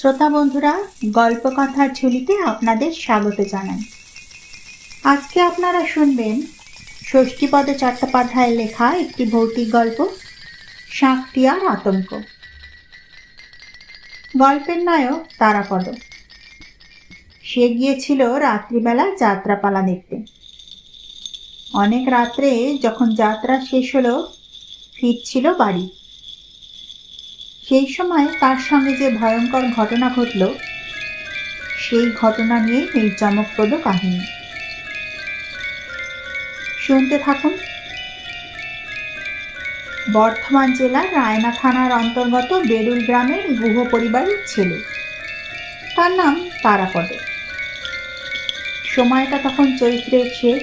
শ্রোতা বন্ধুরা গল্প কথার ঝুলিতে আপনাদের স্বাগত জানাই। আজকে আপনারা শুনবেন ষষ্ঠীপদ চট্টোপাধ্যায়ের লেখা একটি ভৌতিক গল্প শাঁকটিয়ার আতঙ্ক। গল্পের নায়ক তারাপদ। সে গিয়েছিল রাত্রিবেলা যাত্রাপালা দেখতে। অনেক রাত্রে যখন যাত্রা শেষ হলো, ফিরছিল বাড়ি। সেই সময় তার সঙ্গে যে ভয়ঙ্কর ঘটনা ঘটল, সেই ঘটনা নিয়ে এই চমকপ্রদ কাহিনী। শুনতে থাকুন। বর্ধমান জেলার রায়না থানার অন্তর্গত বেরুল গ্রামের গুহ পরিবারের ছেলে। তার নাম তারাপদ। সময়টা তখন চৈত্রের শেষ।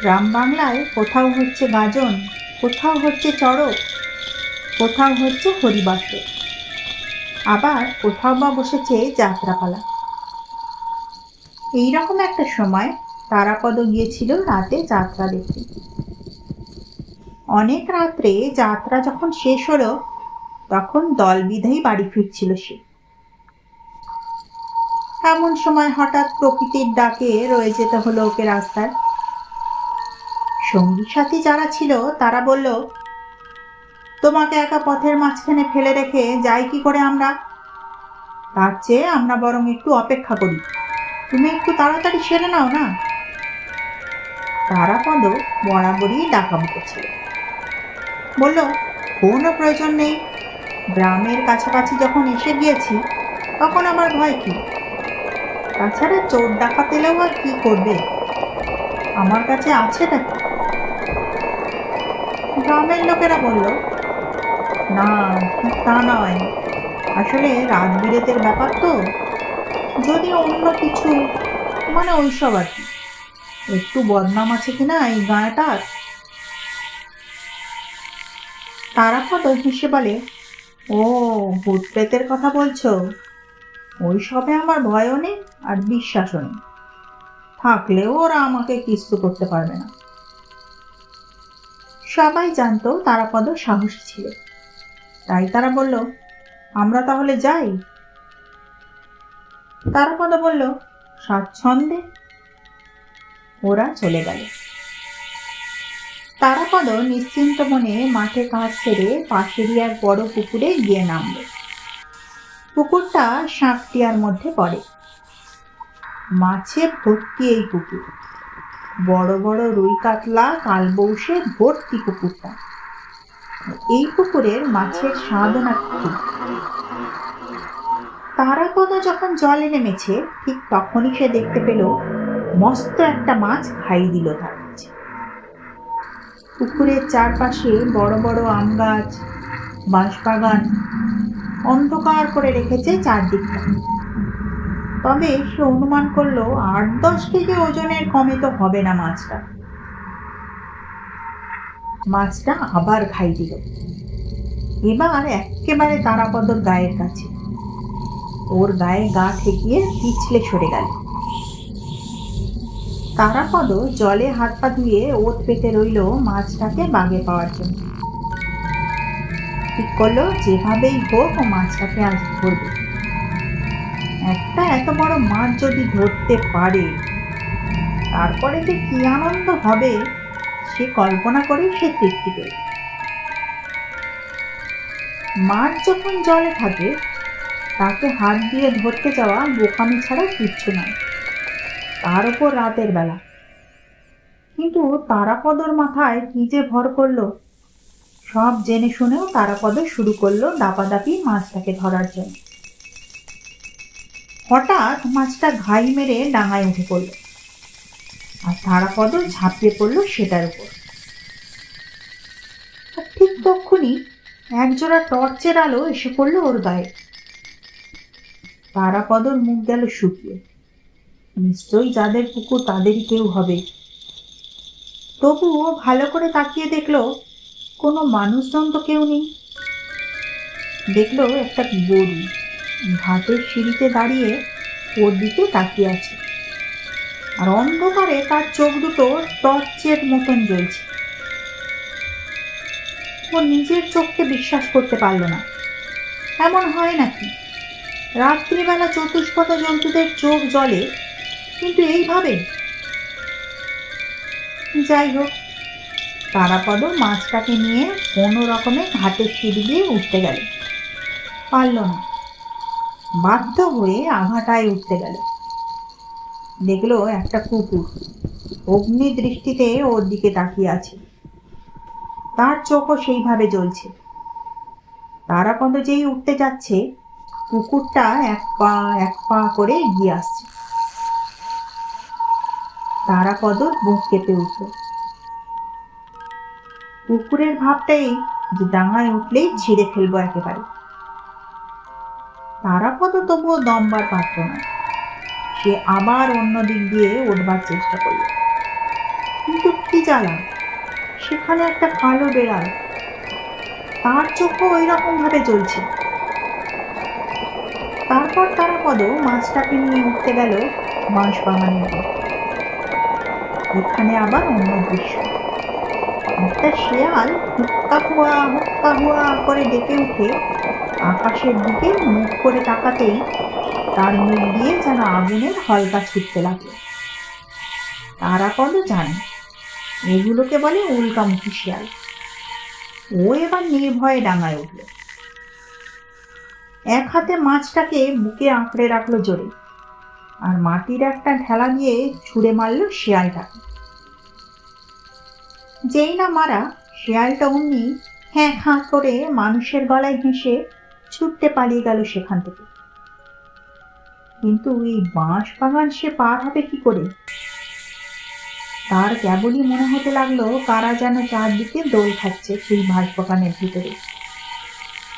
গ্রাম বাংলায় কোথাও হচ্ছে গাজন, কোথাও হচ্ছে চড়ক কোথাও হচ্ছে হরিবাস্য আবার কোথাও বা বসেছে যাত্রাপালা। এইরকম একটা সময় তারাপদ গিয়েছিল রাতে যাত্রা দেখতে। অনেক রাত্রে যাত্রা যখন শেষ হলো, তখন দল বিধেই বাড়ি ফিরছিল সে। এমন সময় হঠাৎ প্রকৃতির ডাকে রয়ে যেতে হলো ওকে রাস্তায়। সঙ্গী সাথী যারা ছিল, তারা বলল তোমাকে একা পথের মাঝখানে ফেলে রেখে যাই কি করে আমরা? তার চেয়ে আমরা বরং একটু অপেক্ষা করি। তুমি একটু তাড়াতাড়ি সেরে নাও, না? তারাপদ বরাবরই ডাকাম ছিল বলল, কোনো প্রয়োজন নেই। গ্রামের কাছাকাছি যখন এসে গিয়েছি, তখন আমার ভয় কি? তাছাড়া চোর ডাকাত এলেও আর কি করবে? আমার কাছে আছে নাকি? গ্রামের লোকেরা বলল না, তা নয়। আসলে রাত বিরেতের ব্যাপার তো। যদি অন্য কিছু মানে ওইসব আর কি। একটু বদনাম আছে কিনা এই গাঁটার? তারাপদ হেসে বলে, ও, ভূত প্রেতের কথা বলছো? ওই সবে আমার ভয়ও নেই আর বিশ্বাসও নেই। থাকলেও ওরা আমাকে কিছু করতে পারবে না। সবাই জানতো তারাপদ সাহসী ছিল। তাই তারা বলল, আমরা তাহলে যাই? তারাপদ বলল, স্বাচ্ছন্দ্যে। ওরা চলে গেল। তারাপদ নিশ্চিন্ত মনে মাঠে কাজ সেরে পাশেরই এক বড় পুকুরে গিয়ে নামল। পুকুরটা শাঁকটিয়ার মধ্যে পড়ে। মাছে ভর্তি এই পুকুর। বড় বড় রুই কাতলা কালবৌসে ভর্তি পুকুরটা। এই পুকুরের মাছের স্বাদনা খুব তারাপদ যখন জলে নেমেছে, ঠিক তখনই সে দেখতে পেল, মস্ত একটা মাছ খাই দিল তার কাছে। পুকুরের চারপাশে বড় বড় আম গাছ, বাঁশবাগান অন্ধকার করে রেখেছে চারদিকটা। তবে সে অনুমান করল, আট দশ কেজি ওজনের কমে তো হবে না মাছটা। মাছটা আবার খাই দিল। এবার একেবারে তারাপদর গায়ের কাছে। ওর গায়ে গা ঠেকিয়ে পিছলে সরে গেল। তারাপদ জলে হাত পা ধুয়ে ওত পেতে রইল মাছটাকে বাগে পাওয়ার জন্য। ঠিক করল যেভাবেই হোক ও মাছটাকে আজ ধরবে। একটা এত বড় মাছ যদি ধরতে পারে, তারপরে যে কি আনন্দ হবে সে কল্পনা করে সে তৃপ্তি পেল। মাছ যখন জলে থাকে, তাকে হাত দিয়ে ধরতে যাওয়া বোকামি ছাড়া কিচ্ছু নয়। তার উপর রাতের বেলা। কিন্তু তারাপদর মাথায় কি যে ভর করল, সব জেনে শুনেও তারাপদ শুরু করল দাপাদাপি মাছটাকে ধরার জন্য। হঠাৎ মাছটা ঘাই মেরে ডাঙায় উঠে পড়ল। আর তারাপদ ঝাঁপিয়ে পড়ল সেটার উপর। ঠিক তক্ষুনি একজোড়া টর্চের আলো এসে পড়ল ওর গায়ে। তারাপদর মুখ গেল শুকিয়ে। নিশ্চয়ই যাদের পুকুর তাদেরই কেউ হবে। তবুও ভালো করে তাকিয়ে দেখল কোনো মানুষজন তো কেউ নেই। দেখল একটা গরু ঘাটের সিঁড়িতে দাঁড়িয়ে ওর দিকে তাকিয়ে আছে। আর অন্ধকারে তার চোখ দুটো টর্চের মতন জ্বলছে। ও নিজের চোখকে বিশ্বাস করতে পারল না। এমন হয় নাকি? রাত্রিবেলা চতুষ্পদ জন্তুদের চোখ জ্বলে, কিন্তু এইভাবে? যাই হোক, তারাপদ মাছটাকে নিয়ে কোনো রকমে ঘাটের সিঁড়ি দিয়ে উঠতে গেল। পারল না। বাধ্য হয়ে আঘাটায় উঠতে গেল। দেখল একটা কুকুর। অগ্নি দৃষ্টিতে ওর দিকে তাকিয়ে আছে। তার চোখও সেইভাবে জ্বলছে। তারাপদ যেই উঠতে যাচ্ছে, কুকুরটা এক পা এক পা করে এগিয়ে আসছে। তারাপদ বুক কেঁপে উঠল। কুকুরের ভাবটাই যে ডাঙায় উঠলেই ছিঁড়ে ফেলব একেবারে। তারাপদ তবুও দমবার পারত না। সে আবার অন্য দিক দিয়ে উঠবার চেষ্টা করল। কিন্তু কি জ্বালা সেখানে একটা কালো বেড়াল। তার চোখও ওই রকম ভাবে জ্বলছে। তারপর তারাপদ মাছটাকে নিয়ে উঠতে গেল বাঁশ বাগানের দিকে। এখানে আবার অন্য দৃশ্য। একটা শেয়াল হুক্কা হুয়া হুক্কা হুয়া করে ডেকে উঠে আকাশের দিকে মুখ করে তাকাতেই তার মুখ দিয়ে যেন আগুনের হলকা ছুটতে লাগল। তারাপদ জানে? এগুলোকে বলে উল্কামুখী শিয়াল ও এবার নির্ভয়ে ডাঙায় উঠল। এক হাতে মাছটাকে বুকে আঁকড়ে রাখল জোরে, আর মাটির একটা ঠেলা দিয়ে ছুঁড়ে মারল শিয়ালটাকে। যেই না মারা, শিয়ালটা অমনি হ্যাঁ হাঁ করে মানুষের গলায় হেসে ছুটতে পালিয়ে গেল সেখান থেকে। কিন্তু এই বাঁশ বাগান সে পার হবে কি করে? তার কেবলই মনে হতে লাগল, কারা যেন চারদিকে দোল খাচ্ছে সেই বাঁশ বাগানের ভিতরে।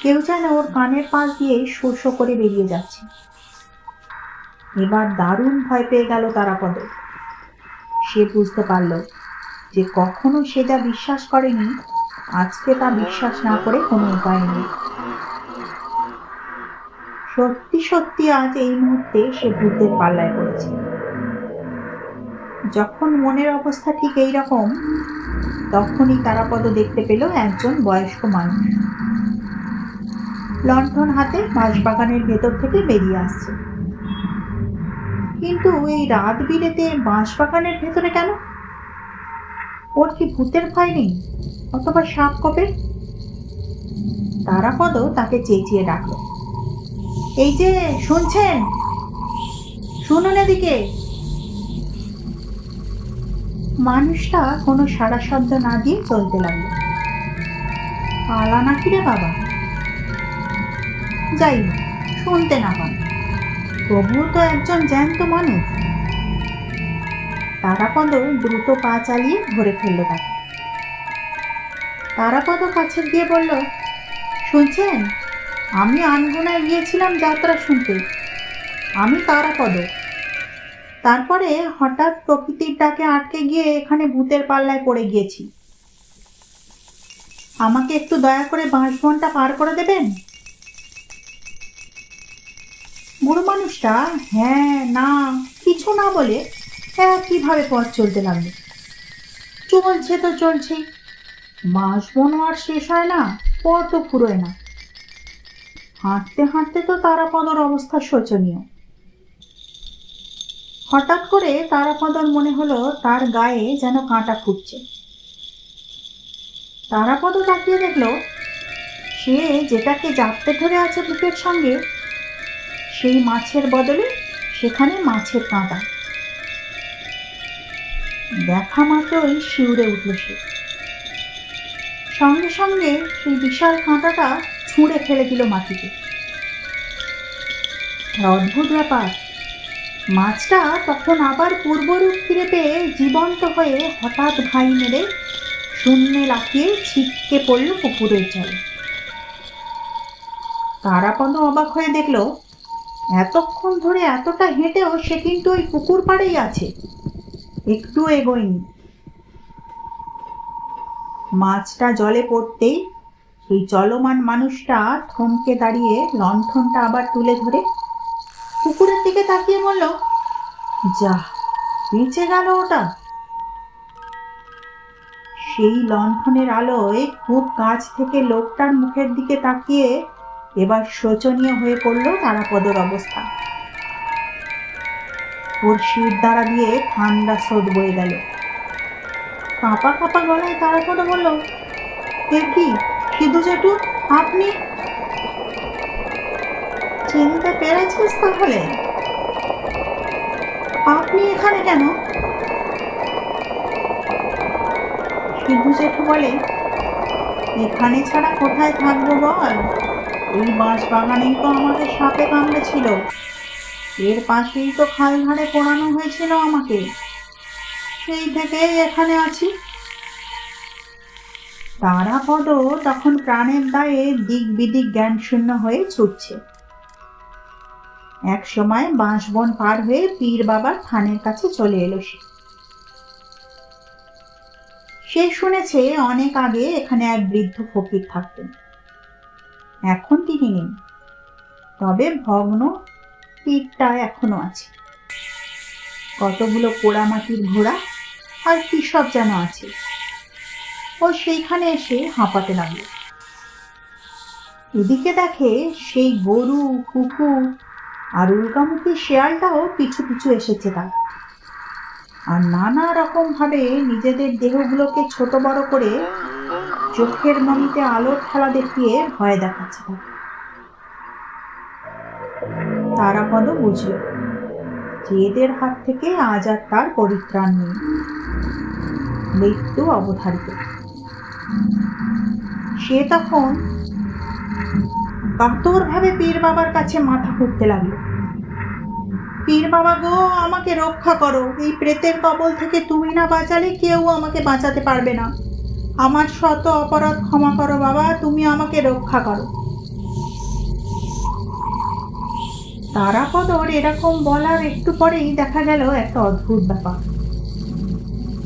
কেউ যেন ওর কানের পাশ দিয়ে শোষ করে বেরিয়ে যাচ্ছে। এবার দারুণ ভয় পেয়ে গেল তারাপদ সে বুঝতে পারল যে কখনো সে যা বিশ্বাস করেনি, আজকে তা বিশ্বাস না করে কোনো উপায় নেই। সত্যি সত্যি আজ এই মুহূর্তে সে ভূতের পাল্লায় পড়েছে। যখন মনের অবস্থা ঠিক এই রকম তখনই তারাপদ দেখতে পেল একজন বয়স্ক মানুষ। লণ্ঠন হাতে বাঁশবাগানের ভেতর থেকে বেরিয়ে আসছে। কিন্তু এই রাত বিরেতে বাঁশবাগানের ভেতরে কেন? ওর কি ভূতের ভয় নেই, অথবা সাপ কবে? তারাপদ তাকে চেঁচিয়ে ডাকলো। এই যে শুনছেন? শুনুন এদিকে। মানুষটা কোনো সারা শব্দ না দিয়ে চলতে লাগল। পালা নাকি রে বাবা? যাই হোক, শুনতে না পান। তবুও তো একজন জ্যান্ত মানুষ। তারাপদ দ্রুত পা চালিয়ে ধরে ফেলল তাকে। তারাপদ কাছে গিয়ে বলল, শুনছেন? আমি আনগুনায় গিয়েছিলাম যাত্রা শুনতে। আমি তারাপদ। তারপরে হঠাৎ প্রকৃতির ডাকে আটকে গিয়ে এখানে ভূতের পাল্লায় পড়ে গিয়েছি। আমাকে একটু দয়া করে বাঁশবনটা পার করে দেবেন? বুড়ো মানুষটা হ্যাঁ না, কিছু না বলে হ্যাঁ কীভাবে পথ চলতে লাগল। চলছে তো চলছে বাঁশবনও আর শেষ হয় না, পথও ফুরোয় না। হাঁটতে হাঁটতে তো তারাপদর অবস্থা শোচনীয়। হঠাৎ করে তারাপদর মনে হলো তার গায়ে যেন কাঁটা ফুটছে। তারাপদ তাকিয়ে দেখল, সে যেটাকে জাপটে ধরে আছে বুকের সঙ্গে, সেই মাছের বদলে সেখানে মাছের কাঁটা। দেখা মাত্রই শিউরে উঠল সে। সঙ্গে সঙ্গে সেই বিশাল কাঁটাটা ছুঁড়ে ফেলে দিল মাটিতে অদ্ভুত ব্যাপার। মাছটা তখন আবার পূর্বরূপ ফিরে পেয়ে জীবন্ত হয়ে হঠাৎ ঘাই মেরে শূন্যে লাফিয়ে ছিটকে পড়ল পুকুরের জলে। তারাপদ অবাক হয়ে দেখল, এতক্ষণ ধরে এতটা হেঁটেও সে কিন্তু ওই পুকুর পাড়েই আছে। একটু এগোয়নি। মাছটা জলে পড়তেই সেই চলমান মানুষটা থমকে দাঁড়িয়ে লণ্ঠনটা আবার তুলে ধরে পুকুরের দিকে তাকিয়ে বলল, যা, বেঁচে গেল ওটা। সেই লণ্ঠনের আলোয় খুব কাছ থেকে লোকটার মুখের দিকে তাকিয়ে এবার শোচনীয় হয়ে পড়ল তারাপদর অবস্থা। ওর শির দ্বারা দিয়ে ঠান্ডা স্রোত বয়ে গেল। কাঁপা কাঁপা গলায় তারাপদ বলল, এ কি? সিধু জেঠু, আপনি চিনতে পেরেছিস তাহলে? আপনি এখানে কেন? সিধু জেঠু বলে, এখানে ছাড়া কোথায় থাকব বল? এই বাঁশ বাগানেই তো আমাকে সাপে কামড়েছিল এর পাশেই তো খাল ধারে পোড়ানো হয়েছিল আমাকে। সেই থেকে এখানে আছি। তারাপদ তখন প্রাণের দায়ে দিক বিদিক জ্ঞান শূন্য হয়ে ছুটছে। এক সময় বাঁশবন পার হয়ে পীর বাবার থানের কাছে চলে এলো সে। সে শুনেছে অনেক আগে এখানে এক বৃদ্ধ ফকির থাকতেন। এখন তিনি নেই। তবে ভগ্ন পীরটা এখনও আছে। কতগুলো পোড়ামাটির ঘোড়া আর কি সব যেন আছে। ও সেইখানে এসে হাঁপাতে লাগল। এদিকে দেখে সেই গরু, কুকুর আর উল্কামুখী শেয়ালটাও পিছু পিছু এসেছে তার। আর নানা রকম ভাবে নিজেদের দেহগুলোকে ছোট বড় করে চোখের মনিতে আলোর খেলা দেখিয়ে ভয় দেখাচ্ছে তারাপদ বুঝল যে এদের হাত থেকে আজ আর তার পরিত্রাণ নেই। মৃত্যু অবধারিত। সে তখন কাতরভাবে পীর বাবার কাছে মাথা খুঁড়তে লাগল। পীর বাবা গো, আমাকে রক্ষা করো। এই প্রেতের কবল থেকে তুমি না বাঁচালে কেউ আমাকে বাঁচাতে পারবে না। আমার শত অপরাধ ক্ষমা করো বাবা, তুমি আমাকে রক্ষা করো। তারাপদর এরকম বলার একটু পরেই দেখা গেল একটা অদ্ভুত ব্যাপার।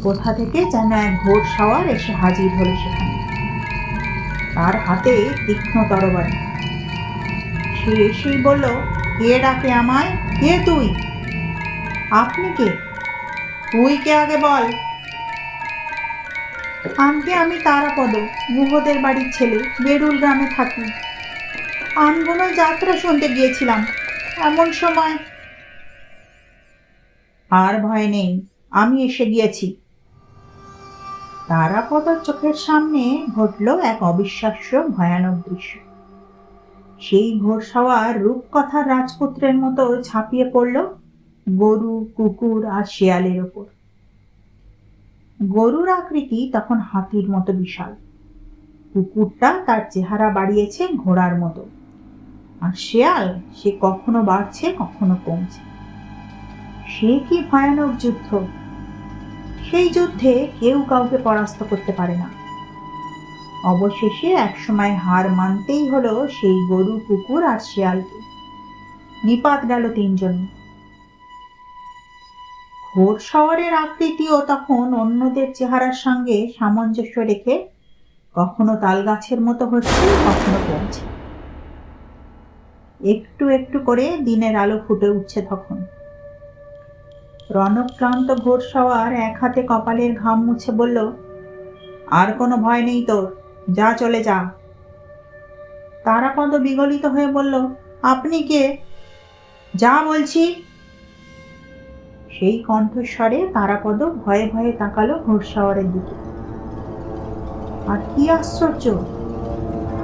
কোথা থেকে যেন এক ঘোর সাওয়ার এসে হাজির হলো সেখানে। তার হাতে তীক্ষ্ণ তরবারি। সে এসেই বলল, কে ডাকে আমায়? কে তুই? আপনি কে? তুই কে আগে বল? আনকে আমি তারাপদ গুহদের বাড়ির ছেলে, বেরুল গ্রামে থাকি। আনগুলো যাত্রা শুনতে গিয়েছিলাম, এমন সময়। আর ভয় নেই, আমি এসে গিয়েছি। তারাপদর চোখের সামনে ঘটল এক অবিশ্বাস্য, ভয়ানক দৃশ্য। সেই ঘোরসাওয়ার রূপকথার রাজপুত্রের মতো ঝাঁপিয়ে পড়ল গরু, কুকুর আর শেয়ালের ওপর। গরুর আকৃতি তখন হাতির মতো বিশাল। কুকুরটা তার চেহারা বাড়িয়েছে ঘোড়ার মতো। আর শেয়াল, সে কখনো বাড়ছে, কখনো কমছে। সে কি ভয়ানক যুদ্ধ? সেই যুদ্ধে কেউ কাউকে পরাস্ত করতে পারে না। অবশেষে একসময় হার মানতেই হলো সেই গরু, কুকুর আর শেয়ালকে। নিপাত গেল তিনজন। ঘোর শহরের আকৃতিও তখন অন্যদের চেহারার সঙ্গে সামঞ্জস্য রেখে কখনো তাল গাছের মতো হচ্ছে, কখনো কমছে একটু একটু করে দিনের আলো ফুটে উঠছে তখন। রণক্লান্ত ঘোর সওয়ার এক হাতে কপালের ঘাম মুছে বলল, আর কোনো ভয় নেই তোর, যা চলে যা। তারাপদ বিগলিত হয়ে বলল, আপনি কে? যা বলছি। সেই কণ্ঠস্বরে তারাপদ ভয়ে ভয়ে তাকালো ঘোড়সাওয়ারের দিকে। আর কি আশ্চর্য!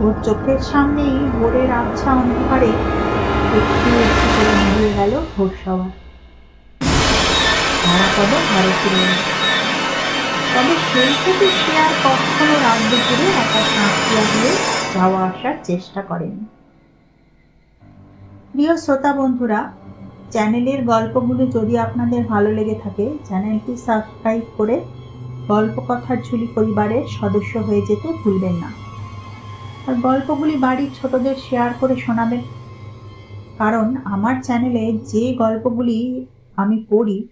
ওর চোখের সামনেই ভোরের আবছা অন্ধকারে একটু একটু করে গেল ঘোড়সাওয়ার তারাপদ ঘরে ফিরে এলো। তবে সেই থেকে সে আর কখনো রাত দুপুরে একা সাঁতিয়া দিয়ে যাওয়া আসার চেষ্টা করেনি। প্রিয় শ্রোতা বন্ধুরা, চ্যানেলের গল্পগুলো যদি আপনাদের ভালো লেগে থাকে, চ্যানেলটি সাবস্ক্রাইব করে গল্প কথার ঝুলি পরিবারের সদস্য হয়ে যেতে ভুলবেন না। আর গল্পগুলি বাড়ির ছোটদের শেয়ার করে শোনাবেন। কারণ আমার চ্যানেলে যে গল্পগুলি আমি পড়ি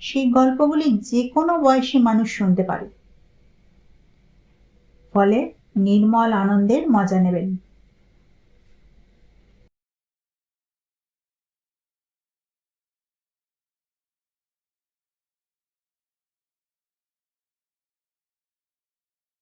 সেই গল্পগুলি যে কোনো বয়সী মানুষ শুনতে পারে। ফলে নির্মল আনন্দের মজা নেবেন।